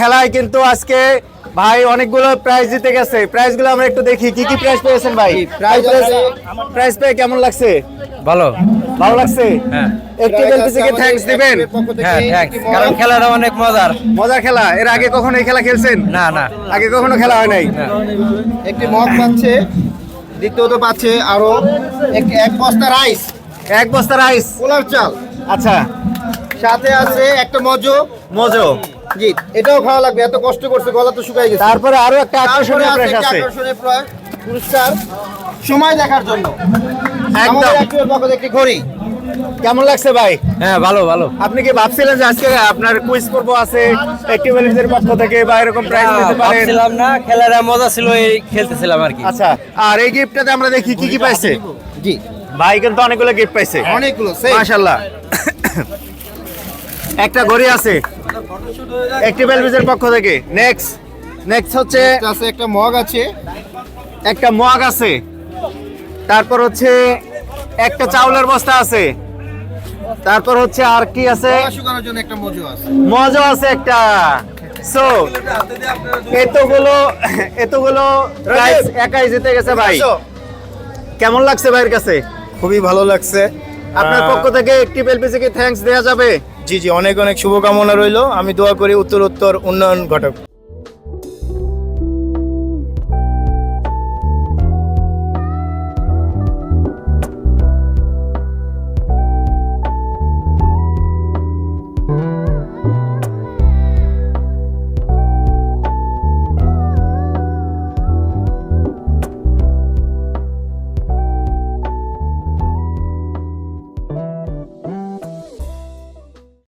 ভাই কিন্তু আজকে ভাই অনেকগুলো প্রাইজ জিতে গেছে। প্রাইজগুলো আমরা একটু দেখি কি কি প্রাইজ পেয়েছেন ভাই? আছে- প্রাইজ পেয়ে কেমন লাগছে? ভালো। ভালো লাগছে? হ্যাঁ। একটি বেলপিসি থ্যাঙ্কস দিবেন? হ্যাঁ থ্যাঙ্কস কারণ খেলাটা অনেক মজার। মজার খেলা? এর আগে কখনো এই খেলা খেলছেন? না না। আগে কখনো খেলা হয় নাই? একটি মগ পাচ্ছে দ্বিতীয়ত পাচ্ছে আরও এক- এক বস্তা রাইস এক বস্তা রাইস পোলার চাল। আচ্ছা। সাথে আছে একটা মজো। মজো। জি এটাও খাওয়া লাগবে এত কষ্ট করছে গলা তো শুকাই গেছে। তারপরে আরও একটা আকর্ষণীয় একটা আছে। আকর্ষণীয় পুরস্কার সময় দেখার জন্য। একদম। একটি ঘড়ি। কেমন লাগছে ভাই? হ্যাঁ ভালো ভালো। আপনি কি ভাবছিলেন যে আজকে আপনার কুইজ পর্ব আছে পক্ষ থেকে বা এরকম প্রাইজ দিতে পারেন? ভাবছিলাম না খেলাটা মজা ছিল এই খেলতেছিলাম আর কি। আচ্ছা আর এই গিফটটাতে আমরা দেখি কি কি পাইছে। জি। ভাই কিন্তু অনেকগুলো গিফট পাইছে। অনেকগুলো মাশাআল্লাহ। একটা ঘড়ি আছে। একটি বেলভিজের পক্ষ থেকে। নেক্সট নেক্সট হচ্ছে আছে একটা মগ আছে। একটা মগ আছে। তারপর হচ্ছে একটা চাউলের বস্তা আছে। তারপর হচ্ছে আর কি আছে? মজা আছে। একটা। সো এতগুলো এতগুলো একাই জিতে গেছে ভাই। কেমন লাগছে ভাইয়ের কাছে? খুবই ভালো লাগছে। আপনার পক্ষ থেকে একটি কি থ্যাঙ্কস দেওয়া যাবে। জি জি অনেক অনেক শুভকামনা রইল। আমি দোয়া করি উত্তর উত্তর উন্নয়ন ঘটক।